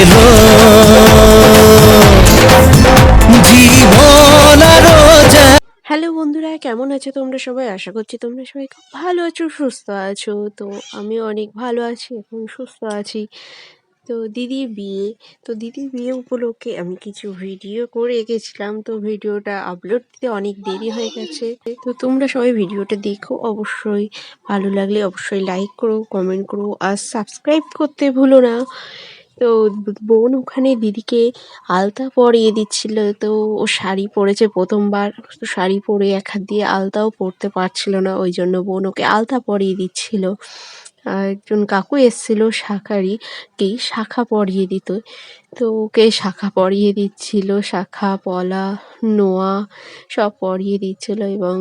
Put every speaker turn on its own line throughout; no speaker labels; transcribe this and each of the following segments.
এলো।
হ্যালো বন্ধুরা, কেমন আছো তোমরা সবাই? আশা করছি তোমরা সবাই খুব ভালো আছো, সুস্থ আছো। তো আমিও অনেক ভালো আছি এখন সুস্থ আছি। তো দিদির বিয়ে, তো দিদির বিয়ে উপলক্ষে আমি কিছু ভিডিও করে গেছিলাম তো ভিডিওটা আপলোড দিতে অনেক দেরি হয়ে গেছে। তো তোমরা সবাই ভিডিওটা দেখো। অবশ্যই ভালো লাগলে অবশ্যই লাইক করো কমেন্ট করো, আর সাবস্ক্রাইব করতে ভুলো না। তো বোন ওখানে দিদিকে আলতা পরিয়ে দিচ্ছিল। তো ও শাড়ি পরেছে প্রথমবার। তো শাড়ি পরে এক হাত দিয়ে আলতাও পরতে পারছিল না, ওই জন্য বোন ওকে আলতা পরিয়ে দিচ্ছিল। একজন কাকু এসেছিল শাখারি কেই শাখা পরিয়ে দিত। তো ওকে শাখা পরিয়ে দিচ্ছিল, শাখা, পলা, নোয়া সব পরিয়ে দিচ্ছিল এবং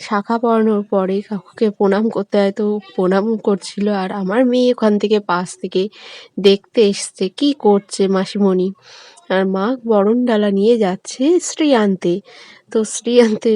শাখা পড়ানোর পরে কাকুকে প্রণাম করতে হয়, তো প্রণাম করছিল। আর আমার মেয়ে ওখান থেকে পাশ থেকে দেখতে এসছে, কি করছে মাসিমণি? আর মা বরণ ডালা নিয়ে যাচ্ছে শ্রী আনতে তো শ্রী আনতে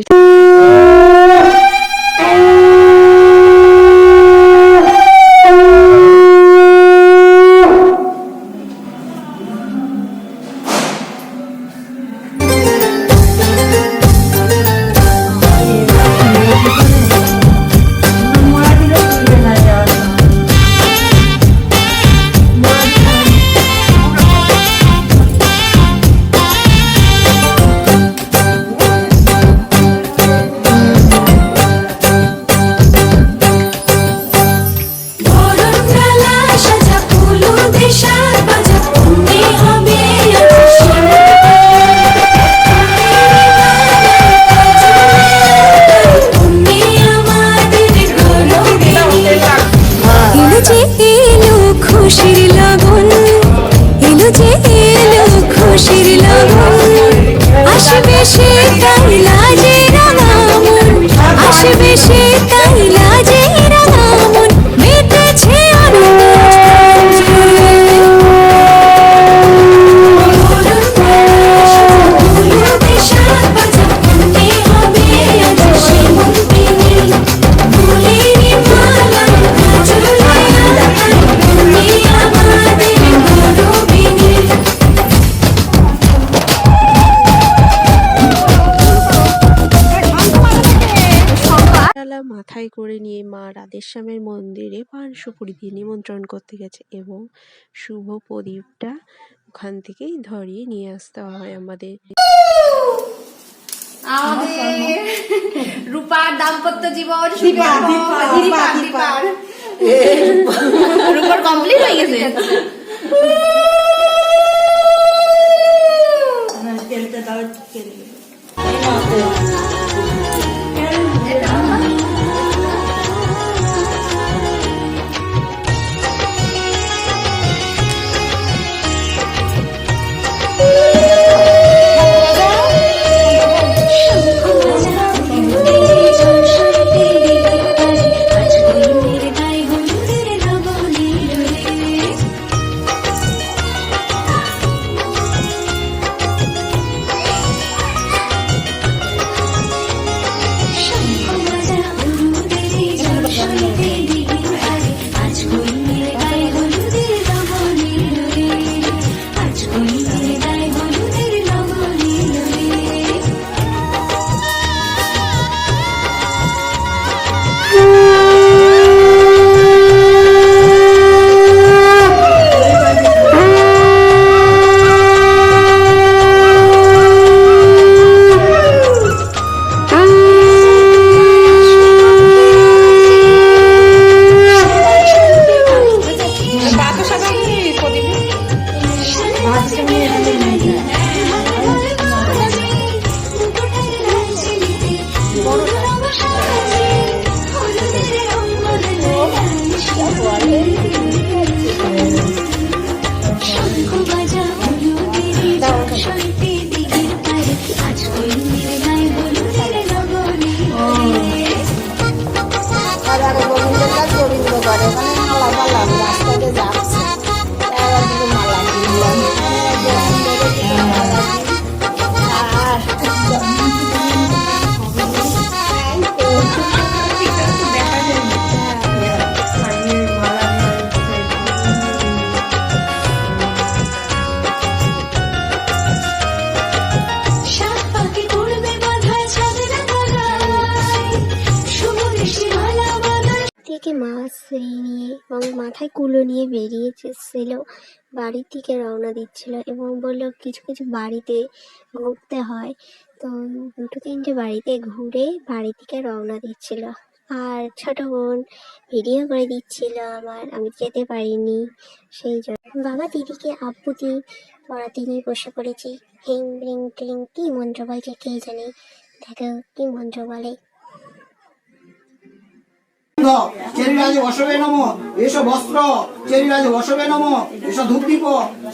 খুশির লগন এলো যে এলো খুশির
করে নিয়ে মা রাধেশ্যামের মন্দিরে পান সুপুরি দিয়ে নিমন্ত্রণ করতে গেছে এবং শুভ প্রদীপটা ওখান থেকেই ধরিয়ে নিয়ে আসতে হয় আমাদের।
রূপার দাম্পত্য জীবন রূপার কমপ্লিট হয়ে গেছে।
দাও করে। মানে ভালো ভালো রাস্তাতে যাব মাথায় কুলো নিয়ে বেরিয়ে এসেছিল বাড়ির দিকে রওনা দিচ্ছিল এবং বলল, কিছু কিছু বাড়িতে ঘুরতে হয়। তো দুটো তিনটে বাড়িতে ঘুরে বাড়ির দিকে রওনা দিচ্ছিল। আর ছোট বোন ভিডিও করে দিচ্ছিল আমার, আমি যেতে পারিনি। সেই জন্য। বাবা দিদিকে আব্বুকে পড়াতে নিয়ে বসে পড়েছি। হিং ব্রিং ক্লিং কি মন্ত্র বলছে কে জানে? দেখো কি মন্ত্র বলে।
চেরিরাজ বসবে বস্ত্র, চেরিরাজ বসবে নম, এসো ধূপদীপ,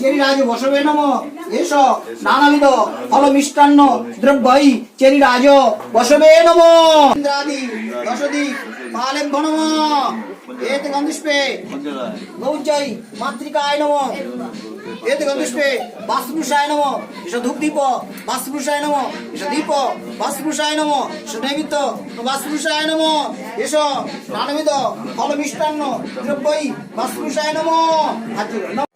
চেরিরাজ বসবে নম, এসো নানাবিধ ফল মিষ্টান্ন চেরিরাজ বসবে নম। ইন্দ্রাদি দশদিক পালেভ্য নম বাস্তুষায় নম। এসো নৈমিত্য বাস্তুষায় নম। এসো নানবিধ ফল মিষ্টান্ন। দ্রব্যই বাস্তুষায় নম। হাত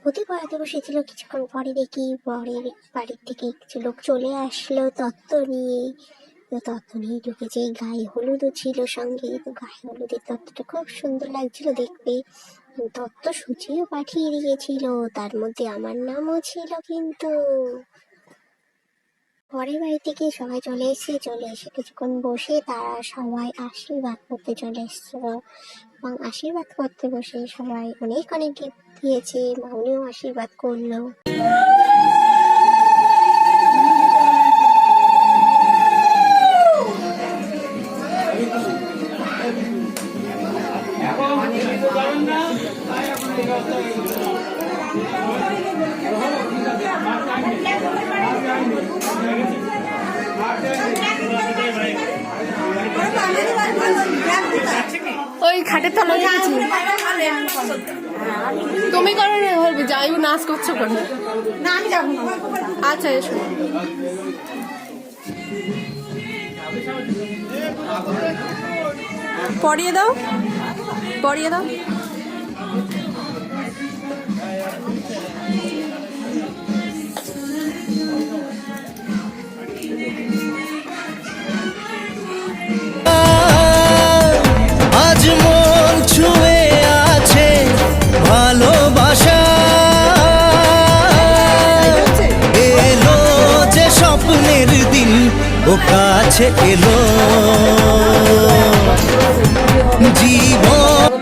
পুঁথি পড়াতে বসেছিল কিছুক্ষণ পরে দেখি, পরের বাড়ির থেকে কিছু লোক চলে আসলো তত্ত্ব নিয়ে। তো নিয়ে ঢুকেছে গায়ে হলুদও ছিল সঙ্গে, তো গায়ে হলুদের তত্ত্বটা খুব সুন্দর লাগছিল দেখতে। তত্ত্ব সূচিও পাঠিয়ে দিয়েছিল, তার মধ্যে আমার নামও ছিল কিন্তু। পরের বাড়ি থেকে সবাই চলে এসেছে, চলে এসে কিছুক্ষণ বসে তারা সবাই আশীর্বাদ করতে চলে এসেছিল। এবং আশীর্বাদ করতে বসে সবাই অনেক অনেক গিফট দিয়েছে মামনিও আশীর্বাদ করল।
ওই খাটের তলা দেখেছি তুমি করো না বলবি যাই নাচ করছ কেন?
না আমি যাব না।
আচ্ছা এসো। পরিয়ে দাও পরিয়ে দাও।
কাছে এলো। জীবন